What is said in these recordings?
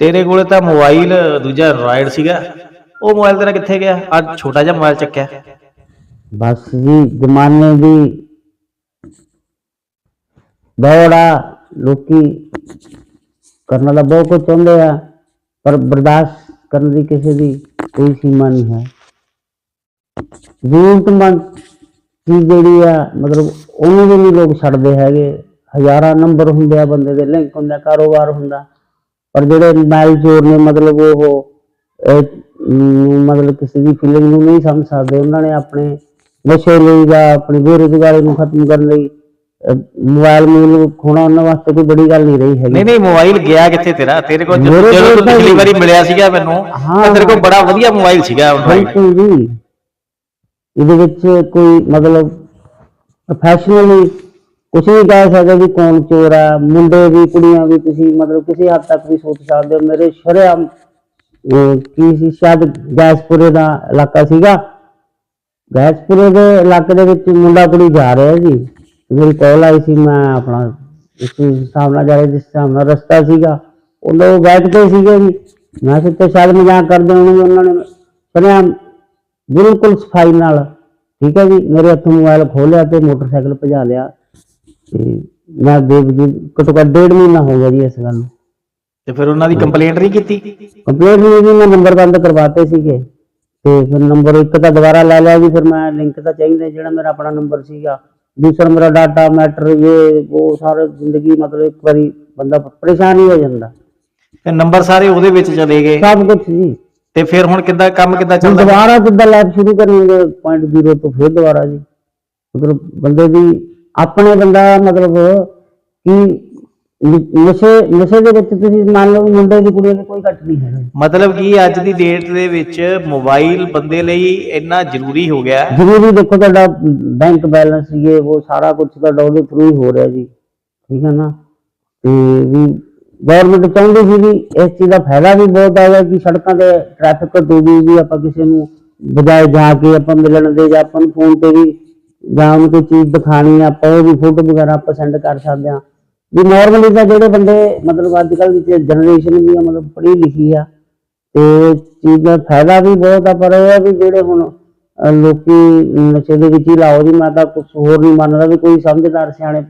ਤੇਰੇ ਕੋਲੇ ਤਾਂ ਮੋਬਾਈਲ ਦੂਜਾ ਐਂਡਰੋਇਡ ਸੀਗਾ। ਉਹ ਮੋਬਾਈਲ ਤੇਰਾ ਕਿੱਥੇ ਗਿਆ? ਅੱਜ ਛੋਟਾ ਜਿਹਾ ਮੋਬਾਈਲ ਚੱਕਿਆ। ਬਸ ਜੀ, ਜ਼ਮਾਨੇ ਦੀ ਦੌੜਾ ਲੋਕੀ ਕਰਨਾ ਤਾਂ ਬਹੁਤ ਕੁਝ ਚਾਹੁੰਦੇ ਆ, ਪਰ ਬਰਦਾਸ਼ਤ ਕਰਨ ਦੀ ਕਿਸੇ ਦੀ ਕੋਈ ਸੀਮਾ ਨਹੀਂ ਹੈ। ਜ਼ਰੂਰਤਮੰਦ ਚੀਜ਼ ਜਿਹੜੀ ਆ, ਮਤਲਬ ਉਹਨੂੰ ਵੀ ਨਹੀਂ ਲੋਕ ਛੱਡਦੇ ਹੈਗੇ। ਹਜ਼ਾਰਾਂ ਨੰਬਰ ਹੁੰਦੇ ਆ ਬੰਦੇ ਦੇ, ਲਿੰਕ ਹੁੰਦਾ, ਕਾਰੋਬਾਰ ਹੁੰਦਾ। ਪਰ ਜਿਹੜੇ ਮੋਬਾਈਲ ਚੋਰ ਨੇ ਮਤਲਬ ਉਹ ਅਹ, ਅਮ, ਮਤਲਬ ਕਿਸੇ ਦੀ ਫੀਲਿੰਗ ਨੂੰ ਨਹੀਂ ਸਮਝ ਸਕਦੇ ਉਹਨਾਂ ਨੇ ਆਪਣੇ ਨਸ਼ੇ ਲਈ ਜਾਂ ਆਪਣੀ ਬੇਰੁਜ਼ਗਾਰੀ ਨੂੰ ਖਤਮ ਕਰਨ ਲਈ ਅਹ, ਮੋਬਾਈਲ ਨੂੰ ਖੋਣਾ ਉਹਨਾਂ ਵਾਸਤੇ ਕੋਈ ਬੜੀ ਗੱਲ ਨਹੀਂ ਰਹੀ ਹੈਗੀ। ਨਹੀਂ ਨਹੀਂ ਮੋਬਾਈਲ ਗਿਆ ਕਿੱਥੇ ਤੇਰਾ? ਤੇਰੇ ਕੋਲ ਜਦੋਂ ਮੇਰੇ ਜਦੋਂ ਕੋਲ ਤੂੰ ਤਾਂ ਪਿਛਲੀ ਵਾਰੀ ਮਿਲਿਆ ਸੀਗਾ ਮੈਨੂੰ ਹਾਂ, ਤਾਂ ਤੇਰੇ ਕੋਲ। ਬੜਾ ਵਧੀਆ ਮੋਬਾਈਲ ਸੀਗਾ ਬਿਲਕੁਲ ਜੀ। ਇਹਦੇ ਵਿੱਚ ਕੋਈ ਮਤਲਬ ਪ੍ਰੋਫੈਸ਼ਨਲੀ ਕੁਛ ਨਹੀਂ ਕਹਿ ਸਕਦੇ ਵੀ ਕੌਣ ਚੋਰ ਆ, ਮੁੰਡੇ ਵੀ, ਕੁੜੀਆਂ ਵੀ, ਤੁਸੀਂ ਮਤਲਬ ਕਿਸੇ ਹੱਦ ਤੱਕ ਵੀ ਸੋਚ ਸਕਦੇ ਹੋ। ਮੇਰੇ ਸ਼ਰੇਆਮ ਕੀ ਸੀ, ਸ਼ਾਇਦ ਗੈਸਪੁਰੇ ਦਾ ਇਲਾਕਾ ਸੀਗਾ। ਗੈਸਪੁਰੇ ਦੇ ਇਲਾਕੇ ਦੇ ਵਿੱਚ ਮੁੰਡਾ ਕੁੜੀ ਜਾ ਰਿਹਾ ਜੀ। ਮੇਰੀ ਕਾਲ ਆਈ ਸੀ, ਮੈਂ ਆਪਣਾ ਇਸ ਹਿਸਾਬ ਨਾਲ ਜਾ ਰਿਹਾ, ਜਿਸ ਹਿਸਾਬ ਨਾਲ ਰਸਤਾ ਸੀਗਾ। ਉਹਨਾਂ ਉਹ ਬੈਠ ਕੇ ਸੀਗੇ ਜੀ। ਮੈਂ ਸੋਚਿਆ ਸ਼ਾਇਦ ਮਜ਼ਾਕ ਕਰਦੇ ਹੋਣਗੇ ਉਹਨਾਂ ਨੇ। ਸੁਣਿਆ ਬਿਲਕੁਲ ਸਫ਼ਾਈ ਨਾਲ, ਠੀਕ ਹੈ ਜੀ, ਮੇਰੇ ਹੱਥੋਂ ਮੋਬਾਈਲ ਖੋਲਿਆ ਤੇ ਮੋਟਰਸਾਈਕਲ ਭਜਾ ਲਿਆ। ਤੇ ਮੈਂ ਦੇਖ ਜੀ ਘੱਟੋ ਘੱਟ ਡੇਢ ਮਹੀਨਾ ਹੋ ਗਿਆ ਜੀ ਇਸ ਗੱਲ ਨੂੰ। ਤੇ ਫਿਰ ਉਹਨਾਂ ਦੀ ਕੰਪਲੇਂਟ ਨਹੀਂ ਕੀਤੀ? ਕੰਪਲੀਟ ਨਹੀਂ ਜੀ ਮੈਂ ਨੰਬਰ ਬੰਦ ਕਰਵਾਤੇ ਸੀਗੇ। ਤੇ ਫਿਰ ਨੰਬਰ ਇੱਕ ਤਾਂ ਦੁਬਾਰਾ ਲੈ ਲਿਆ ਜੀ ਫਿਰ ਮੈਂ ਲਿੰਕ ਤਾਂ ਚਾਹੀਦਾ ਜਿਹੜਾ ਮੇਰਾ ਆਪਣਾ ਨੰਬਰ ਸੀਗਾ। ਦੂਸਰਾ ਮੇਰਾ ਡਾਟਾ ਮੈਟਰ ਇਹ ਉਹ ਸਾਰੇ ਜ਼ਿੰਦਗੀ ਮਤਲਬ ਇੱਕ ਵਾਰੀ ਬੰਦਾ ਪਰੇਸ਼ਾਨ ਹੀ ਹੋ ਜਾਂਦਾ। ਤੇ ਨੰਬਰ ਸਾਰੇ ਉਹਦੇ ਵਿੱਚ ਚਲੇ ਗਏ। ਸਭ ਕੁਝ ਜੀ। ਤੇ ਫਿਰ ਹੁਣ ਕਿੱਦਾਂ ਕੰਮ ਕਿੱਦਾਂ ਹੁਣ ਚੱਲਦਾ? ਦੁਬਾਰਾ ਕਿੱਦਾਂ ਲਾਈਫ ਸ਼ੁਰੂ ਕਰਨਗੇ ਪੁਆਇੰਟ ਜ਼ੀਰੋ ਤੋਂ ਫਿਰ ਦੁਬਾਰਾ ਜੀ। ਮਤਲਬ ਬੰਦੇ ਦੀ ਆਪਣੇ ਬੰਦਾ ਮਤਲਬ ਕਿ ਨਸ਼ੇ ਨਸ਼ੇ ਦੇ ਵਿੱਚ ਤੁਸੀਂ ਮੰਨ ਲਓ ਮੁੰਡੇ ਦੀ ਕੁੜੀ ਦੀ ਕੋਈ ਘੱਟ ਨਹੀਂ ਹੈ। ਮਤਲਬ ਕਿ ਅੱਜ ਦੀ ਡੇਟ ਦੇ ਵਿੱਚ ਮੋਬਾਈਲ ਬੰਦੇ ਲਈ ਇੰਨਾ ਜ਼ਰੂਰੀ ਹੋ ਗਿਆ ਜ਼ਰੂਰੀ ਦੇਖੋ ਤੁਹਾਡਾ ਬੈਂਕ ਬੈਲੈਂਸ ਇਹ ਉਹ ਸਾਰਾ ਕੁਝ ਤੁਹਾਡਾ ਉਹਦੇ ਥਰੂ ਹੀ ਹੋ ਰਿਹਾ ਜੀ। ਠੀਕ ਹੈ ਨਾ? ਤੇ ਵੀ ਗਵਰਨਮੈਂਟ ਚਾਹੁੰਦੀ ਸੀ ਵੀ ਇਸ ਚੀਜ਼ ਦਾ ਫਾਇਦਾ ਵੀ ਬਹੁਤ ਆਇਆ ਕਿ ਸੜਕਾਂ ਤੇ ਟ੍ਰੈਫਿਕ ਘਟੂਗੀ ਵੀ ਆਪਾਂ ਕਿਸੇ ਨੂੰ ਬਜਾਏ ਜਾ ਕੇ ਆਪਾਂ ਮਿਲਣ ਦੇ ਜਾਂ ਆਪਾਂ ਨੂੰ ਫੋਨ ਤੇ ਵੀ ਜਾਂ ਉਹਨੂੰ ਕੋਈ ਚੀਜ਼ ਦਿਖਾਣੀ ਆ, ਆਪਾਂ ਉਹਦੀ ਫੋਟੋ ਵਗੈਰਾ ਆਪਾਂ ਸੈਂਡ ਕਰ ਸਕਦੇ ਹਾਂ ਵੀ ਨਾਰਮਲੀ ਤਾਂ ਜਿਹੜੇ ਬੰਦੇ ਮਤਲਬ ਅੱਜ ਕੱਲ੍ਹ ਦੀ ਜਨਰੇਸ਼ਨ ਵੀ ਆ ਮਤਲਬ ਪੜ੍ਹੀ ਲਿਖੀ ਆ ਤੇ ਚੀਜ਼ ਦਾ ਫਾਇਦਾ ਵੀ ਬਹੁਤ ਆ ਪਰ ਇਹ ਆ ਵੀ ਜਿਹੜੇ ਹੁਣ ਲੋਕੀ ਨਸ਼ੇ ਦੇ ਵਿੱਚ ਹੀ ਲਾਓ ਜੀ ਮੈਂ ਤਾਂ ਕੁਝ ਹੋਰ ਨਹੀਂ ਮੰਨਦਾ ਵੀ ਕੋਈ ਸਮਝਦਾਰ ਸਿਆਣੇ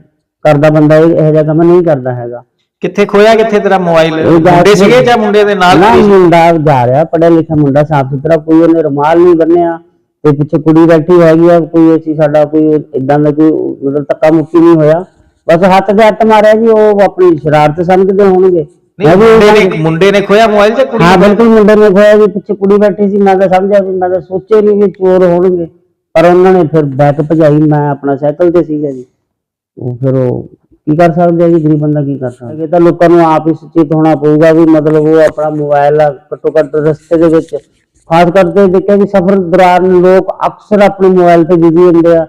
ਕਰਦਾ ਬੰਦਾ ਇਹ ਇਹੋ ਜਿਹਾ ਕੰਮ ਨਹੀਂ ਕਰਦਾ ਹੈਗਾ। ਕਿੱਥੇ ਖੋਇਆ ਕਿੱਥੇ ਤੇਰਾ ਮੋਬਾਈਲ ਮੁੰਡੇ ਸੀਗੇ ਜਾਂ ਮੁੰਡੇ ਦੇ ਨਾਲ ਨਾ? ਮੁੰਡਾ ਜਾ ਰਿਹਾ ਪੜ੍ਹਿਆ ਲਿਖਿਆ ਮੁੰਡਾ ਸਾਫ਼ ਸੁਥਰਾ ਕੋਈ ਉਹਨੇ ਰੁਮਾਲ ਨਹੀਂ ਬੰਨਿਆ। ਤੇ ਪਿੱਛੇ ਕੁੜੀ ਬੈਠੀ ਹੈਗੀ ਆ ਕੋਈ ਅਸੀਂ ਸਾਡਾ ਕੋਈ ਇਦਾਂ ਦਾ ਕੋਈ ਮਤਲਬ ਧੱਕਾ ਮੁੱਕੀ ਨਹੀਂ ਹੋਇਆ। ਬਸ ਹੱਥ ਤੇ ਹੱਥ ਮਾਰਿਆ ਜੀ ਉਹ ਆਪਣੀ ਸ਼ਰਾਰਤ ਸਮਝਦੇ ਹੋਣਗੇ। ਨਹੀਂ ਮੈਂ ਵੀ ਮੁੰਡੇ ਨੇ ਮੁੰਡੇ ਨੇ ਖੋਇਆ ਮੋਬਾਈਲ ਜਾਂ ਕੁੜੀ ਹਾਂ? ਬਿਲਕੁਲ ਮੁੰਡੇ ਨੇ ਖੋਇਆ ਜੀ ਪਿੱਛੇ ਕੁੜੀ ਬੈਠੀ ਸੀ ਮੈਂ ਤਾਂ ਸਮਝਿਆ ਵੀ ਮੈਂ ਤਾਂ ਸੋਚੇ ਨਹੀਂ ਵੀ ਚੋਰ ਹੋਣਗੇ। ਪਰ ਉਹਨਾਂ ਨੇ ਫਿਰ ਬੈਕ ਭਜਾਈ ਮੈਂ ਆਪਣਾ ਸਾਈਕਲ ਤੇ ਸੀਗਾ ਜੀ। ਉਹ ਫਿਰ ਉਹ ਕੀ ਕਰ ਸਕਦੇ ਆ ਜੀ ਗਰੀਬ ਬੰਦਾ ਕੀ ਕਰ ਸਕਦਾ? ਇਹ ਤਾਂ ਲੋਕਾਂ ਨੂੰ ਆਪ ਹੀ ਸੁਚੇਤ ਹੋਣਾ ਪਊਗਾ ਵੀ ਮਤਲਬ ਉਹ ਆਪਣਾ ਮੋਬਾਈਲ ਘੱਟੋ ਘੱਟ ਰਸਤੇ ਦੇ ਵਿੱਚ ਖਾਸ ਕਰਕੇ ਦੇਖਿਆ ਕਿ ਸਫ਼ਰ ਦੌਰਾਨ ਲੋਕ ਅਕਸਰ ਆਪਣੇ ਮੋਬਾਈਲ ਤੇ ਬਿਜ਼ੀ ਹੁੰਦੇ ਆ।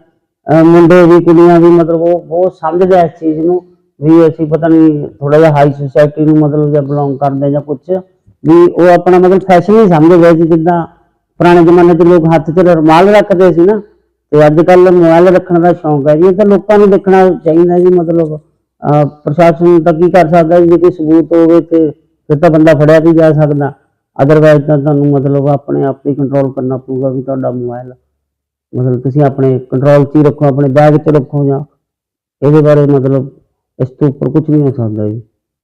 ਮੁੰਡੇ ਵੀ, ਕੁੜੀਆਂ ਵੀ, ਮਤਲਬ ਉਹ ਬਹੁਤ ਸਮਝਦੇ ਆ ਇਸ ਚੀਜ਼ ਨੂੰ ਵੀ ਅਸੀਂ ਪਤਾ ਨਹੀਂ ਥੋੜਾ ਜਿਹਾ ਹਾਈ ਸੁਸਾਇਟੀ ਨੂੰ ਮਤਲਬ ਜਾਂ ਬਿਲੋਂਗ ਕਰਦੇ ਜਾਂ ਕੁਝ ਵੀ ਉਹ ਆਪਣਾ ਮਤਲਬ ਫੈਸ਼ਨ ਹੀ ਸਮਝਦੇ ਸੀ ਜਿੱਦਾਂ ਪੁਰਾਣੇ ਜ਼ਮਾਨੇ 'ਚ ਲੋਕ ਹੱਥ 'ਚ ਰੁਮਾਲ ਰੱਖਦੇ ਸੀ ਨਾ, ਤੇ ਅੱਜ ਕੱਲ ਮੋਬਾਈਲ ਰੱਖਣ ਦਾ ਸ਼ੌਂਕ ਹੈ ਜੀ। ਇਹ ਤਾਂ ਲੋਕਾਂ ਨੂੰ ਦੇਖਣਾ ਚਾਹੀਦਾ ਜੀ, ਮਤਲਬ, ਅਹ ਪ੍ਰਸ਼ਾਸਨ ਤਾਂ ਕੀ ਕਰ ਸਕਦਾ ਜੇ ਕੋਈ ਸਬੂਤ ਹੋਵੇ ਤੇ ਫਿਰ ਤਾਂ ਬੰਦਾ ਫੜਿਆ ਵੀ ਜਾ ਸਕਦਾ। ਅਦਰਵਾਇਜ਼ ਤਾਂ ਤੁਹਾਨੂੰ ਮਤਲਬ ਆਪਣੇ ਆਪ ਹੀ ਕੰਟਰੋਲ ਕਰਨਾ ਪਊਗਾ ਵੀ ਤੁਹਾਡਾ ਮੋਬਾਈਲ ਮਤਲਬ ਤੁਸੀਂ ਆਪਣੇ ਕੰਟਰੋਲ 'ਚ ਹੀ ਰੱਖੋ, ਆਪਣੇ ਬੈਗ 'ਚ ਰੱਖੋ ਜਾਂ ਇਹਦੇ ਬਾਰੇ ਮਤਲਬ ਇਸ ਤੋਂ ਉੱਪਰ ਕੁਝ ਨਹੀਂ ਹੋ ਸਕਦਾ ਜੀ।